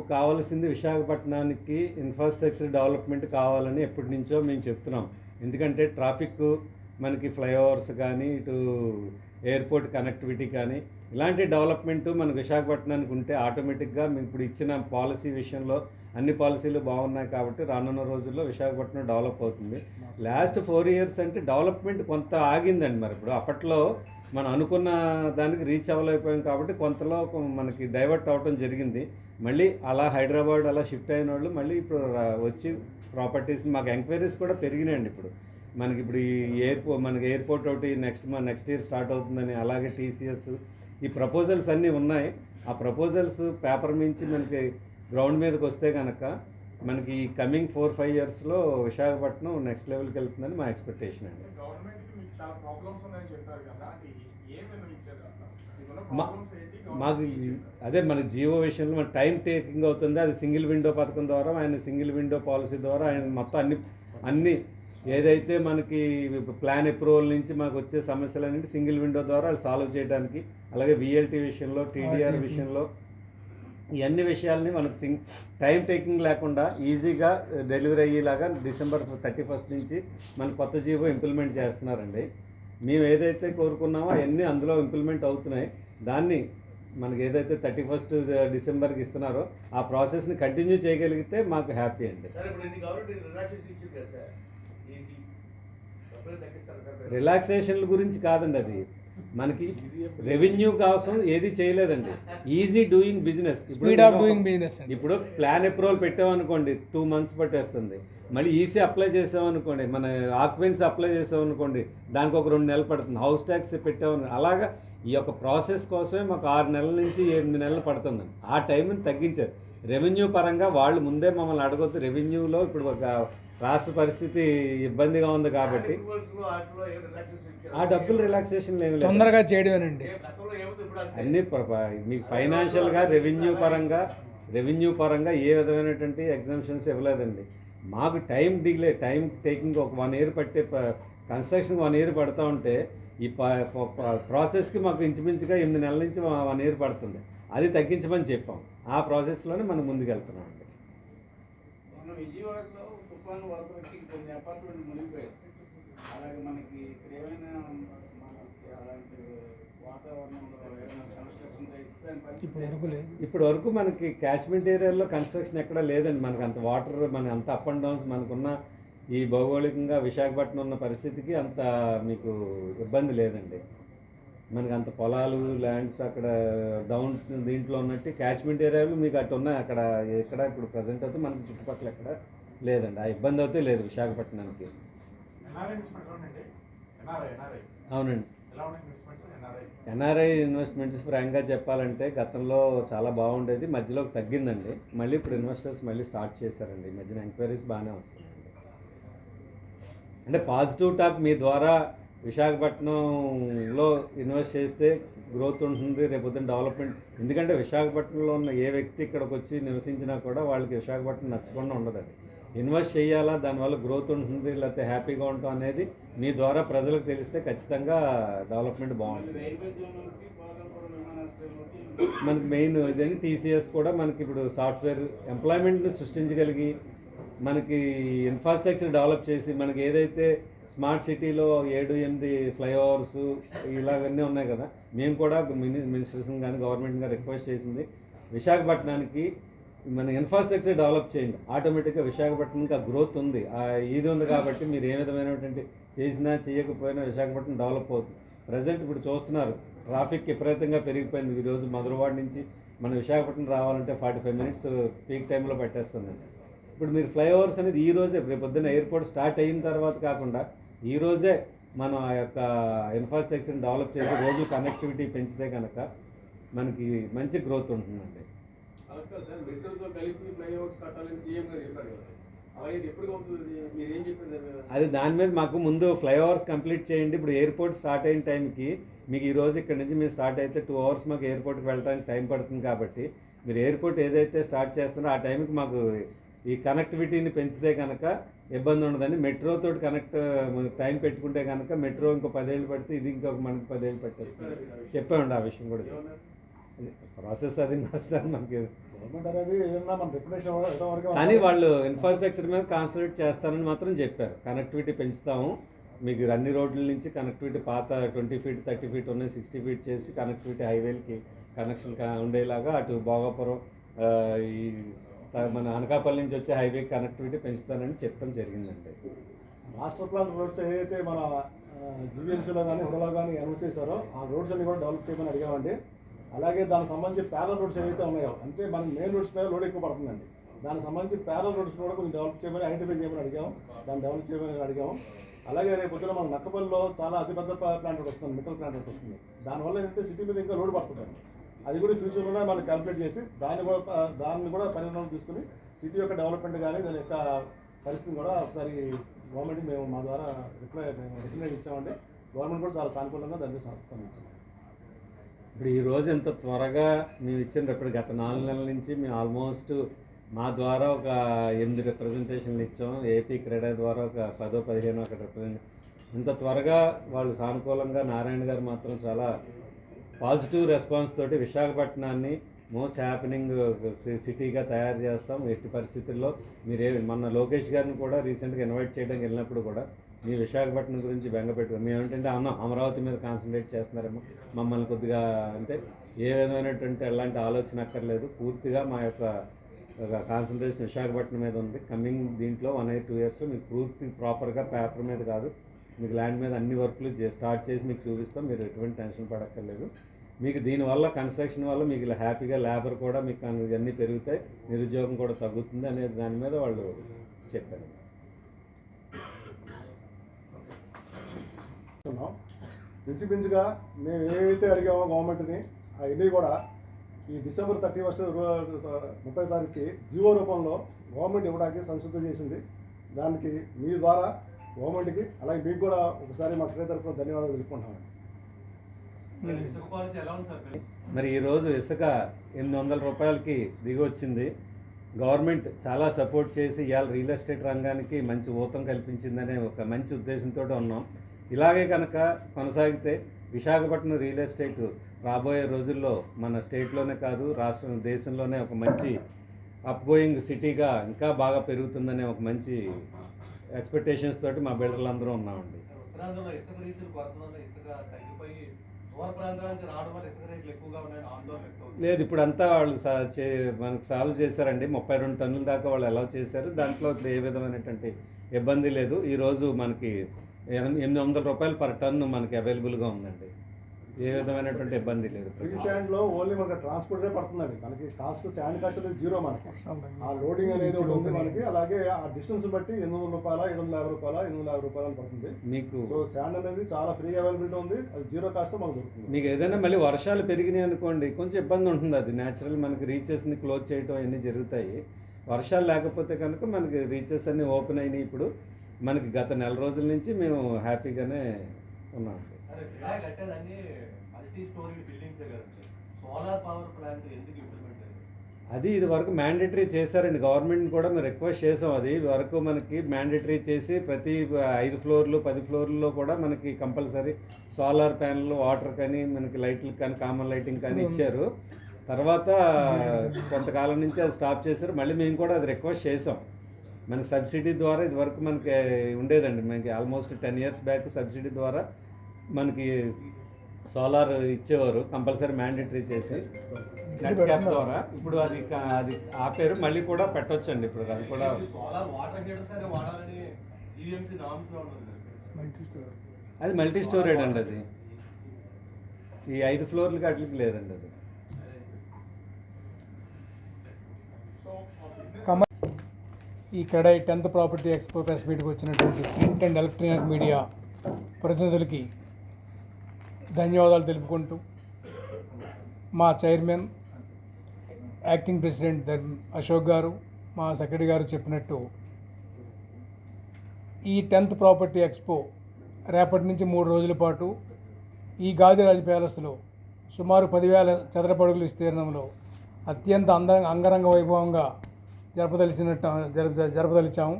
మాకు కావాల్సింది విశాఖపట్నానికి ఇన్ఫ్రాస్ట్రక్చర్ డెవలప్మెంట్ కావాలని ఎప్పటి నుంచో మేము చెప్తున్నాం. ఎందుకంటే ట్రాఫిక్ మనకి ఫ్లైఓవర్స్ కానీ ఇటు ఎయిర్పోర్ట్ కనెక్టివిటీ కానీ ఇలాంటి డెవలప్మెంట్ మనకు విశాఖపట్నానికి ఉంటే ఆటోమేటిక్గా మేము ఇప్పుడు ఇచ్చిన పాలసీ విషయంలో అన్ని పాలసీలు బాగున్నాయి కాబట్టి రానున్న రోజుల్లో విశాఖపట్నం డెవలప్ అవుతుంది. లాస్ట్ ఫోర్ ఇయర్స్ అంటే డెవలప్మెంట్ కొంత ఆగిందండి మరి ఇప్పుడు. అప్పట్లో మనం అనుకున్న దానికి రీచ్ అవ్వలేకపోయాం కాబట్టి కొంతలో మనకి డైవర్ట్ అవ్వటం జరిగింది. మళ్ళీ అలా హైదరాబాద్ అలా షిఫ్ట్ అయిన వాళ్ళు మళ్ళీ ఇప్పుడు వచ్చి ప్రాపర్టీస్ మాకు ఎంక్వైరీస్ కూడా పెరిగినాయండి ఇప్పుడు. మనకి ఇప్పుడు ఈ ఎయిర్పోర్ట్ మనకి ఎయిర్పోర్ట్ ఒకటి నెక్స్ట్ మన నెక్స్ట్ ఇయర్ స్టార్ట్ అవుతుందని అలాగే టీసీఎస్ ఈ ప్రపోజల్స్ అన్నీ ఉన్నాయి. ఆ ప్రపోజల్స్ పేపర్ మించి మనకి గ్రౌండ్ మీదకి వస్తే కనుక మనకి ఈ కమింగ్ ఫోర్ ఫైవ్ ఇయర్స్లో విశాఖపట్నం నెక్స్ట్ లెవెల్కి వెళ్తుందని మా ఎక్స్పెక్టేషన్ అండి. మా మాకు అదే మన జియో విషయంలో మన టైం టేకింగ్ అవుతుంది. అది సింగిల్ విండో పథకం ద్వారా ఆయన సింగిల్ విండో పాలసీ ద్వారా ఆయన మొత్తం అన్ని అన్ని ఏదైతే మనకి ప్లాన్ అప్రూవల్ నుంచి మాకు వచ్చే సమస్యలన్నింటి సింగిల్ విండో ద్వారా సాల్వ్ చేయడానికి అలాగే విఎల్టీ విషయంలో టీడీఆర్ విషయంలో ఈ అన్ని విషయాల్ని మనకు సింగ్ టైం టేకింగ్ లేకుండా ఈజీగా డెలివరీ అయ్యేలాగా డిసెంబర్ థర్టీ ఫస్ట్ నుంచి మన కొత్త జీవో ఇంప్లిమెంట్ చేస్తున్నారండి. మేము ఏదైతే కోరుకున్నామో అవన్నీ అందులో ఇంప్లిమెంట్ అవుతున్నాయి. దాన్ని మనకి ఏదైతే థర్టీ ఫస్ట్ డిసెంబర్కి ఇస్తున్నారో ఆ ప్రాసెస్ని కంటిన్యూ చేయగలిగితే మాకు హ్యాపీ అండి. రిలాక్సేషన్ల గురించి కాదండి అది. మనకి రెవెన్యూ కోసం ఏది చేయలేదండి. Easy doing business speed of doing business ఇప్పుడు ప్లాన్ అప్రూవల్ పెట్టామనుకోండి టూ మంత్స్ పట్టేస్తుంది. మళ్ళీ ఈసీ అప్లై చేసామనుకోండి మన ఆక్యుపెన్సీ అప్లై చేసామనుకోండి దానికి ఒక రెండు నెలలు పడుతుంది. హౌస్ ట్యాక్స్ పెట్టామని అలాగా ఈ యొక్క ప్రాసెస్ కోసమే మాకు ఆరు నెలల నుంచి ఎనిమిది నెలలు పడుతుంది ఆ టైంని తగ్గించారు. రెవెన్యూ పరంగా వాళ్ళు ముందే మమ్మల్ని అడగొద్దు. రెవెన్యూలో ఇప్పుడు ఒక రాష్ట్ర పరిస్థితి ఇబ్బందిగా ఉంది కాబట్టి ఆ డబ్బులు రిలాక్సేషన్ ఏమి తొందరగా చేయడమేనండి. అన్ని మీకు ఫైనాన్షియల్గా రెవెన్యూ పరంగా రెవెన్యూ పరంగా ఏ విధమైనటువంటి ఎగ్జామ్షన్స్ ఇవ్వలేదండి. మాకు టైం డిలే టైం టేకింగ్ ఒక వన్ ఇయర్ పట్టే కన్స్ట్రక్షన్ వన్ ఇయర్ పడతా ఉంటే ఈ ప్రాసెస్కి మాకు ఇంచుమించుగా ఎనిమిది నెలల నుంచి వన్ ఇయర్ పడుతుంది. అది తగ్గించమని చెప్పాం. ఆ ప్రాసెస్లోనే మనం ముందుకు వెళ్తున్నాం అండి మనకి మనకి ఇప్పుడు వరకు లేదు. ఇప్పటి వరకు మనకి క్యాచ్మెంట్ ఏరియాలో కన్స్ట్రక్షన్ ఎక్కడా లేదండి. మనకి అంత వాటర్ మన అంత అప్ అండ్ డౌన్స్ మనకున్న ఈ భౌగోళికంగా విశాఖపట్నం ఉన్న పరిస్థితికి అంత మీకు ఇబ్బంది లేదండి. మనకి అంత పొలాలు ల్యాండ్స్ అక్కడ డౌన్ దీంట్లో ఉన్నట్టు క్యాచ్మెంట్ ఏరియాలు మీకు అటు ఉన్నాయి. అక్కడ ఎక్కడ ఇప్పుడు ప్రజెంట్ అయితే మనకి చుట్టుపక్కల ఎక్కడ లేదండి. ఆ ఇబ్బంది అయితే లేదు విశాఖపట్నానికి. అవునండి. ఎన్ఆర్ఐ ఇన్వెస్ట్మెంట్స్ ఫ్రాంక్గా చెప్పాలంటే గతంలో చాలా బాగుండేది. మధ్యలో తగ్గిందండి. మళ్ళీ ఇప్పుడు ఇన్వెస్టర్స్ మళ్ళీ స్టార్ట్ చేశారండి. మధ్యన ఎంక్వైరీస్ బాగానే వస్తున్నాయండి అంటే పాజిటివ్ టాక్ మీ ద్వారా విశాఖపట్నంలో ఇన్వెస్ట్ చేస్తే గ్రోత్ ఉంటుంది రేపొద్దున డెవలప్మెంట్. ఎందుకంటే విశాఖపట్నంలో ఉన్న ఏ వ్యక్తి ఇక్కడికి వచ్చి నివసించినా కూడా వాళ్ళకి విశాఖపట్నం నచ్చకుండా ఉండదండి. ఇన్వెస్ట్ చేయాలా దానివల్ల గ్రోత్ ఉంటుంది లేకపోతే హ్యాపీగా ఉంటాం అనేది మీ ద్వారా ప్రజలకు తెలిస్తే ఖచ్చితంగా డెవలప్మెంట్ బాగుంటుంది. మనకి మెయిన్ ఇదని టీసీఎస్ కూడా మనకి ఇప్పుడు సాఫ్ట్వేర్ ఎంప్లాయ్మెంట్ని సృష్టించగలిగి మనకి ఇన్ఫ్రాస్ట్రక్చర్ డెవలప్ చేసి మనకి ఏదైతే స్మార్ట్ సిటీలో ఏడు ఎనిమిది ఫ్లైఓవర్స్ ఇలాగన్నీ ఉన్నాయి కదా మేము కూడా మిని కానీ గవర్నమెంట్ కానీ రిక్వెస్ట్ చేసింది విశాఖపట్నానికి మన ఇన్ఫ్రాస్ట్రక్చర్ డెవలప్ చేయండి. ఆటోమేటిక్గా విశాఖపట్నంకి ఆ గ్రోత్ ఉంది. ఆ ఇది ఉంది కాబట్టి మీరు ఏ విధమైనటువంటి చేసినా చేయకపోయినా విశాఖపట్నం డెవలప్ అవుతుంది. ప్రజెంట్ ఇప్పుడు చూస్తున్నారు ట్రాఫిక్ విపరీతంగా పెరిగిపోయింది. ఈరోజు మధురవాడ నుంచి మన విశాఖపట్నం రావాలంటే ఫార్టీ ఫైవ్ మినిట్స్ పీక్ టైంలో పట్టేస్తుందండి. ఇప్పుడు మీరు ఫ్లైఓవర్స్ అనేది ఈ రోజే రేపు పొద్దున్న ఎయిర్పోర్ట్ స్టార్ట్ అయిన తర్వాత కాకుండా ఈ రోజే మనం ఆ యొక్క ఇన్ఫ్రాస్ట్రక్చర్ని డెవలప్ చేసి రోజు కనెక్టివిటీ పెంచితే కనుక మనకి మంచి గ్రోత్ ఉంటుందండి? అది దాని మీద మాకు ముందు ఫ్లైఓవర్స్ కంప్లీట్ చేయండి. ఇప్పుడు ఎయిర్పోర్ట్ స్టార్ట్ అయిన టైంకి మీకు ఈ రోజు ఇక్కడ నుంచి మీరు స్టార్ట్ అయితే టూ అవర్స్ మాకు ఎయిర్పోర్ట్కి వెళ్ళడానికి టైం పడుతుంది కాబట్టి మీరు ఎయిర్పోర్ట్ ఏదైతే స్టార్ట్ చేస్తున్నారో ఆ టైంకి మాకు ఈ కనెక్టివిటీని పెంచితే కనుక ఇబ్బంది ఉండదండి. మెట్రో తోటి కనెక్ట్ టైం పెట్టుకుంటే కనుక మెట్రో ఇంకో పదేళ్ళు పడితే ఇది ఇంకొక మనకి పదేళ్ళు పెట్టేస్తుంది. చెప్పామండి ఆ విషయం కూడా? ప్రాసెస్ అది నడుస్తాను మనకి. కానీ వాళ్ళు ఇన్ఫ్రాస్ట్రక్చర్ మీద కాన్సన్ట్రేట్ చేస్తానని మాత్రం చెప్పారు. కనెక్టివిటీ పెంచుతాము. మీకు అన్ని రోడ్ల నుంచి కనెక్టివిటీ పాత ట్వంటీ ఫీట్ థర్టీ ఫీట్ ఉన్నాయి సిక్స్టీ ఫీట్ చేసి కనెక్టివిటీ హైవేలకి కనెక్షన్ ఉండేలాగా అటు భోగాపురం ఈ మన అనకాపల్లి నుంచి వచ్చే హైవే కనెక్టివిటీ పెంచుతానని చెప్పడం జరిగిందండి. మాస్టర్ ప్లాన్ రోడ్స్ ఏదైతే మన జీవీఎంసీలో కానీ హుడలో కానీ అనౌన్స్ చేశారో ఆ రోడ్స్ అన్ని కూడా డెవలప్ చేయమని అడిగామండి. అలాగే దానికి సంబంధించి ప్యారల్ రోడ్స్ ఏవైతే ఉన్నాయో అంటే మన మెయిన్ రోడ్స్ మీద లోడ్ ఎక్కువ పడుతుందండి. దానికి సంబంధించి ప్యారల్ రోడ్స్ కూడా కొంచెం డెవలప్ చేయమని ఐడెంటిఫై చేయమని అడిగాము. దాన్ని డెవలప్ చేయమని అడిగాము. అలాగే రేపు పొద్దున మన నక్కపల్లిలో చాలా అతిపెద్ద ప్లాంట్ ఒకటి వస్తుంది మెటల్ ప్లాంట్ ఒకటి వస్తుంది. దానివల్ల ఏంటంటే సిటీ మీద ఇంకా లోడ్ పడుతుందండి. అది కూడా ఫ్యూచర్లోనే మనం కంప్లీట్ చేసి దాన్ని కూడా దాన్ని కూడా పరిగణన తీసుకుని సిటీ యొక్క డెవలప్మెంట్ కానీ దాని యొక్క పరిస్థితిని కూడా ఒకసారి గవర్నమెంట్కి మేము మా ద్వారా రిప్లై మేము రికమెండ్ ఇచ్చామండి. గవర్నమెంట్ కూడా చాలా సానుకూలంగా దాన్ని స్పందించాం ఇప్పుడు ఈ రోజు ఎంత త్వరగా మేము ఇచ్చిన ఇప్పుడు గత నాలుగు నెలల నుంచి మేము ఆల్మోస్ట్ మా ద్వారా ఒక ఎనిమిది రిప్రజెంటేషన్లు ఇచ్చాం. ఏపీ క్రీడా ద్వారా ఒక పదో పదిహేను ఒక రిప్రజెంట్ ఇంత త్వరగా వాళ్ళు సానుకూలంగా నారాయణ గారు మాత్రం చాలా పాజిటివ్ రెస్పాన్స్ తోటి విశాఖపట్నాన్ని మోస్ట్ హ్యాపెనింగ్ సిటీగా తయారు చేస్తాం. ఎట్టి పరిస్థితుల్లో మీరే మన లోకేష్ గారిని కూడా రీసెంట్గా ఇన్వైట్ చేయడానికి వెళ్ళినప్పుడు కూడా మీ విశాఖపట్నం గురించి బెంగపెట్టుకుని మేము ఏంటంటే అమరావతి మీద కాన్సన్ట్రేట్ చేస్తున్నారేమో మమ్మల్ని కొద్దిగా అంటే ఏ విధమైనటువంటి ఎలాంటి ఆలోచన అక్కర్లేదు. పూర్తిగా మా యొక్క కాన్సన్ట్రేషన్ విశాఖపట్నం మీద ఉంది. కమింగ్ దీంట్లో వన్ ఎయిట్ టూ ఇయర్స్లో మీకు పూర్తి ప్రాపర్గా పేపర్ మీద కాదు. మీకు ల్యాండ్ మీద అన్ని వర్క్లు చే- స్టార్ట్ చేసి మీకు చూపిస్తాం. మీరు ఎటువంటి టెన్షన్ పడక్కర్లేదు. మీకు దీనివల్ల కన్స్ట్రక్షన్ వల్ల మీకు ఇలా హ్యాపీగా లేబర్ కూడా మీకు అన్నీ ఇవన్నీ పెరుగుతాయి నిరుద్యోగం కూడా తగ్గుతుంది అనేది దాని మీద వాళ్ళు చెప్పారు. ఉన్నాం ఇంచుమించుగా మేము ఏవైతే అడిగామో గవర్నమెంట్ని అవన్నీ కూడా ఈ డిసెంబర్ థర్టీ ఫస్ట్ ముప్పై తారీఖుకి జీవో రూపంలో గవర్నమెంట్ ఇవ్వడానికి సంసిద్ధం చేసింది. దానికి మీ ద్వారా గవర్నమెంట్కి అలాగే మీకు కూడా ఒకసారి మా క్రియ తరఫున ధన్యవాదాలు తెలుపుకుంటున్నాను. మరి ఈరోజు ఇసుక ఎనిమిది వందల రూపాయలకి దిగి వచ్చింది గవర్నమెంట్ చాలా సపోర్ట్ చేసి ఇవాళ రియల్ ఎస్టేట్ రంగానికి మంచి ఊతం కల్పించిందనే ఒక మంచి ఉద్దేశంతో ఉన్నాం. ఇలాగే కనుక కొనసాగితే విశాఖపట్నం రియల్ ఎస్టేట్ రాబోయే రోజుల్లో మన స్టేట్లోనే కాదు రాష్ట్రం దేశంలోనే ఒక మంచి అప్గోయింగ్ సిటీగా ఇంకా బాగా పెరుగుతుందనే ఒక మంచి ఎక్స్పెక్టేషన్స్ తోటి మా బిల్డర్లు అందరూ ఉన్నామండి లేదు ఇప్పుడు అంతా వాళ్ళు సా- చే మనకు సాల్వ్ చేశారండి. ముప్పై రెండు టన్నుల దాకా వాళ్ళు అలౌ చేశారు. దాంట్లో ఏ విధమైనటువంటి ఇబ్బంది లేదు. ఈరోజు మనకి ఎనిమిది వందల రూపాయలు పర్ టన్ను మనకి అవైలబుల్గా ఉందండి. ఏ విధమైనటువంటి ఇబ్బంది లేదు ఫ్రీ శాండ్లో ఓన్లీ మనకి ట్రాన్స్పోర్టే పడుతుందండి. మనకి కాస్ట్ శాండ్ కాస్ట్ అనేది జీరో మనకి. ఆ లోడింగ్ అనేది ఒకటి ఉంది మనకి. అలాగే ఆ డిస్టెన్స్ బట్టి ఎనిమిది వందల రూపాయల ఏడు వందల యాభై రూపాయల ఎనిమిది వందల యాభై రూపాయలు అని పడుతుంది. మీకు సో శాండ్ అనేది చాలా ఫ్రీ అవైలబిలిటీ ఉంది. అది జీరో కాస్ట్ మనకు దొరుకుతుంది. మీకు ఏదైనా మళ్ళీ వర్షాలు పెరిగినాయి అనుకోండి కొంచెం ఇబ్బంది ఉంటుంది అది. న్యాచురల్ మనకి రీచెస్ని క్లోజ్ చేయడం అన్నీ జరుగుతాయి. వర్షాలు లేకపోతే కనుక మనకి రీచెస్ అన్నీ ఓపెన్ అయినాయి ఇప్పుడు. మనకి గత నెల రోజుల నుంచి మేము హ్యాపీగానే ఉన్నాం ఇలా multi storey solar power plant ఎందుకు ఇంప్లిమెంట్ అది ఇది వరకు మ్యాండేటరీ చేశారండి. గవర్నమెంట్ కూడా మేము రిక్వెస్ట్ చేసాం అది. ఇది వరకు మనకి మ్యాండేటరీ చేసి ప్రతి ఐదు ఫ్లోర్లు పది ఫ్లోర్లలో కూడా మనకి కంపల్సరీ సోలార్ ప్యానల్ వాటర్ కానీ మనకి లైట్లు కానీ కామన్ లైటింగ్ కానీ ఇచ్చారు. తర్వాత కొంతకాలం నుంచి అది స్టాప్ చేశారు. మళ్ళీ మేము కూడా అది రిక్వెస్ట్ చేసాం మనకి సబ్సిడీ ద్వారా ఇది వరకు మనకి ఉండేదండి. మనకి almost ten years back subsidy ద్వారా మనకి సోలార్ ఇచ్చేవారు కంపల్సరీ మ్యాండేటరీ చేసి నెట్ క్యాప్ ద్వారా. ఇప్పుడు అది అది ఆపేరు మళ్ళీ కూడా పెట్టొచ్చండి ఇప్పుడు. అది కూడా. అది మల్టీ స్టోరేడ్ అండి అది. ఈ ఐదు ఫ్లోర్లకి అట్లకి లేదండి అది. ఈ కడై టెన్త్ ప్రాపర్టీ ఎక్స్పో ప్రెస్ మీట్కి వచ్చినటువంటి ప్రింట్ అండ్ ఎలక్ట్రానిక్ మీడియా ప్రతినిధులకి ధన్యవాదాలు తెలుపుకుంటూ మా chairman acting president Ashok garu మా సెక్రటరీ గారు చెప్పినట్టు ఈ టెన్త్ ప్రాపర్టీ ఎక్స్పో రేపటి నుంచి మూడు రోజుల పాటు ఈ గాదిరాజు ప్యాలెస్లో సుమారు పదివేల చదరపడుగుల విస్తీర్ణంలో అత్యంత అంద అంగరంగ వైభవంగా జరపదలిచినట్టు జరప జరపదలిచాము.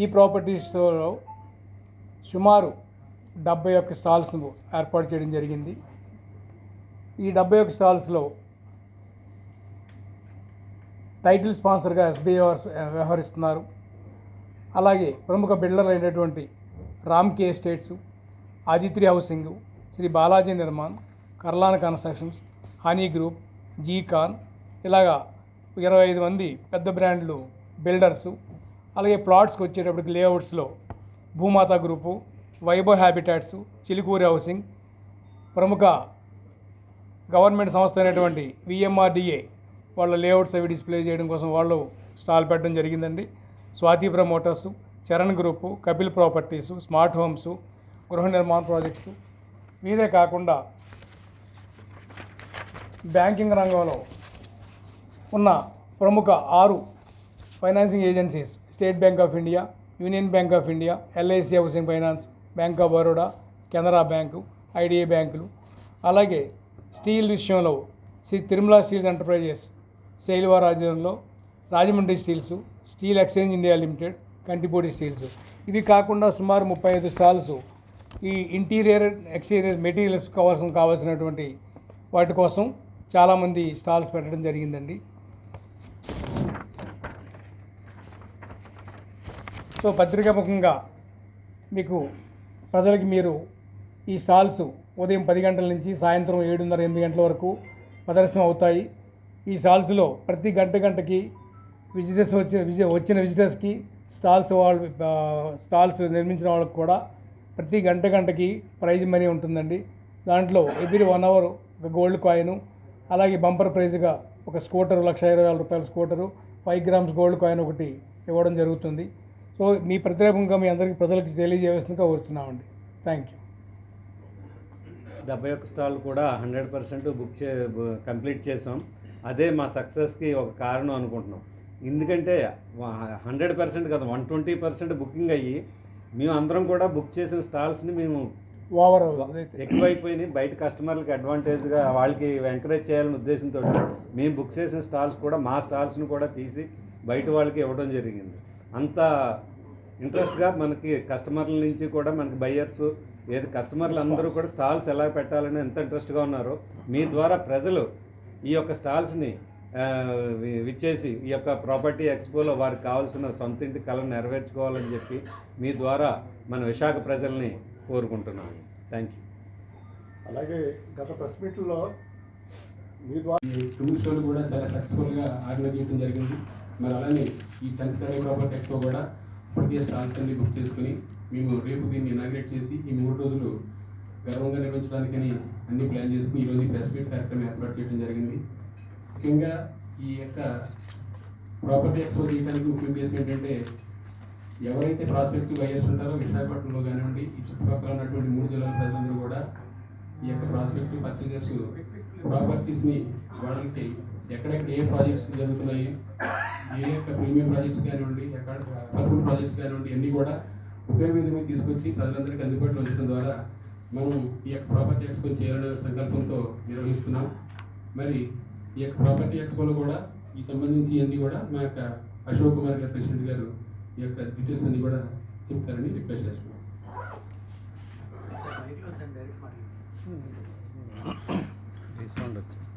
ఈ ప్రాపర్టీ స్టోర్లో సుమారు డెబ్బై ఒక్క స్టాల్స్ను ఏర్పాటు చేయడం జరిగింది. ఈ డెబ్బై ఒక్క స్టాల్స్లో టైటిల్ స్పాన్సర్గా ఎస్బీఐ వ్యవహరిస్తున్నారు. అలాగే ప్రముఖ బిల్డర్లు అయినటువంటి రామ్కే ఎస్టేట్స్ ఆదిత్రి హౌసింగ్ శ్రీ బాలాజీ నిర్మాణ్ కర్లాన్ కన్స్ట్రక్షన్స్ హనీ గ్రూప్ జీకాన్ ఇలాగా ఇరవై ఐదు మంది పెద్ద బ్రాండ్లు బిల్డర్సు అలాగే ప్లాట్స్కి వచ్చేటప్పటికి లేఅవుట్స్లో Bhoomatha group Vaibhav habitats Chilukuri housing ప్రముఖ గవర్నమెంట్ సంస్థ అయినటువంటి విఎంఆర్డిఏ వాళ్ళ లేఅవుట్స్ అవి డిస్ప్లే చేయడం కోసం వాళ్ళు స్టాల్ పెట్టడం జరిగిందండి. Swathi promoters Charan group Kapil properties smart homes గృహ నిర్మాణ ప్రాజెక్ట్స్. వీరే కాకుండా బ్యాంకింగ్ రంగంలో ఉన్న ప్రముఖ ఆరు financing agencies state bank of India union bank of India LIC housing finance bank of Baroda Canara bank IDBI బ్యాంకులు అలాగే స్టీల్ విషయంలో శ్రీ తిరుమల స్టీల్స్ ఎంటర్ప్రైజెస్ శైలివార్ ఆధ్వర్యంలో Rajahmundry steels steel exchange India limited Kantipudi steels. ఇవి కాకుండా సుమారు ముప్పై ఐదు స్టాల్స్ ఈ ఇంటీరియర్ ఎక్స్టీరియర్ మెటీరియల్స్ కావాల్సిన కావాల్సినటువంటి వాటి కోసం చాలామంది స్టాల్స్ పెట్టడం జరిగిందండి. సో పత్రికాముఖంగా మీకు ప్రజలకి మీరు ఈ స్టాల్స్ ఉదయం పది గంటల నుంచి సాయంత్రం ఏడున్నర ఎనిమిది గంటల వరకు ప్రదర్శన అవుతాయి. ఈ స్టాల్స్లో ప్రతి గంట గంటకి విజిటర్స్ వచ్చిన విజి వచ్చిన విజిటర్స్కి స్టాల్స్ వాళ్ళు స్టాల్స్ నిర్మించిన వాళ్ళకి కూడా ప్రతి గంట గంటకి ప్రైజ్ మనీ ఉంటుందండి. దాంట్లో ఎవ్రీ వన్ అవర్ ఒక గోల్డ్ కాయిన్ అలాగే బంపర్ ప్రైజ్గా ఒక స్కూటరు లక్ష ఇరవై వేల రూపాయల scooter five grams gold coin ఒకటి ఇవ్వడం జరుగుతుంది. సో మీ ప్రత్యేకంగా మీ అందరికీ ప్రజలకు తెలియజేయవలసిందిగా కోరుతున్నామండి. థ్యాంక్ యూ డెబ్బై ఒక్క స్టాల్ కూడా హండ్రెడ్ పర్సెంట్ బుక్ చే కంప్లీట్ చేసాం. అదే మా సక్సెస్కి ఒక కారణం అనుకుంటున్నాం. ఎందుకంటే హండ్రెడ్ పర్సెంట్ కదా వన్ ట్వంటీ పర్సెంట్ బుకింగ్ అయ్యి మేము అందరం కూడా బుక్ చేసిన స్టాల్స్ని మేము ఓవర్ అదైతే. ఎక్కువైపోయినాయి. బయట కస్టమర్లకి అడ్వాంటేజ్గా వాళ్ళకి ఎంకరేజ్ చేయాలనే ఉద్దేశంతో మేము బుక్ చేసిన స్టాల్స్ కూడా మా స్టాల్స్ని కూడా తీసి బయట వాళ్ళకి ఇవ్వడం జరిగింది. అంత ఇంట్రెస్ట్గా మనకి కస్టమర్ల నుంచి కూడా మనకి బయ్యర్స్ ఏది కస్టమర్లు అందరూ కూడా స్టాల్స్ ఎలా పెట్టాలని ఎంత ఇంట్రెస్ట్గా ఉన్నారో మీ ద్వారా ప్రజలు ఈ యొక్క స్టాల్స్ని విచ్చేసి ఈ యొక్క ప్రాపర్టీ ఎక్స్పోలో వారికి కావాల్సిన సొంత ఇంటి కళను నెరవేర్చుకోవాలని చెప్పి మీ ద్వారా మన విశాఖ ప్రజల్ని కోరుకుంటున్నాను. థ్యాంక్ యూ అలాగే గత ప్రెస్ మీట్లో మీ ద్వారా ఈ టూర్ షోలు కూడా చాలా సక్సెస్ఫుల్గా ఆర్గనైజ్ చేయడం జరిగింది. మరి అలానే ఈ ప్రాపర్టీ ఎక్స్పో కూడా ఇప్పటికే స్టాల్స్ అన్ని బుక్ చేసుకుని మేము రేపు దీన్ని ఇనాగ్రేట్ చేసి ఈ మూడు రోజులు గర్వంగా నిర్వహించడానికని అన్ని ప్లాన్ చేసుకుని ఈరోజు ఈ ప్రెస్ మీట్ కార్యక్రమం ఏర్పాటు చేయడం జరిగింది. ముఖ్యంగా ఈ యొక్క ప్రాపర్టీ ఎక్స్పో చేయడానికి ముఖ్యం ఉద్దేశం ఏంటంటే ఎవరైతే ప్రాస్పెక్టివ్ బయర్స్ ఉంటారో విశాఖపట్నంలో కానివ్వండి ఈ చుట్టుపక్కల ఉన్నటువంటి మూడు జిల్లాల ప్రజలందరూ కూడా ఈ యొక్క ప్రాస్పెక్టివ్ పర్చేజర్స్ ప్రాపర్టీస్ని వాళ్ళకి ఎక్కడెక్కడ ఏ ప్రాజెక్ట్స్ జరుగుతున్నాయి ఏ యొక్క ప్రీమియం ప్రాజెక్ట్స్ కానివ్వండి ఎక్కడ పర్ఫుల్ ప్రాజెక్ట్స్ కానివ్వండి అన్నీ కూడా ఒకే మీద తీసుకొచ్చి ప్రజలందరికీ అందుబాటులో ఉంచడం ద్వారా మనం ఈ యొక్క ప్రాపర్టీ ఎక్స్పో చేయాలనే సంకల్పంతో నిర్వహిస్తున్నాం. మరి ఈ యొక్క ప్రాపర్టీ ఎక్స్పోలో కూడా ఈ సంబంధించి అన్నీ కూడా మా యొక్క అశోక్ కుమార్ గారు ప్రెసిడెంట్ గారు ఈ యొక్క డీటెయిల్స్ అన్ని కూడా చెప్తారని రిక్వెస్ట్ చేస్తున్నాం. రీసౌండ్ వచ్చేసి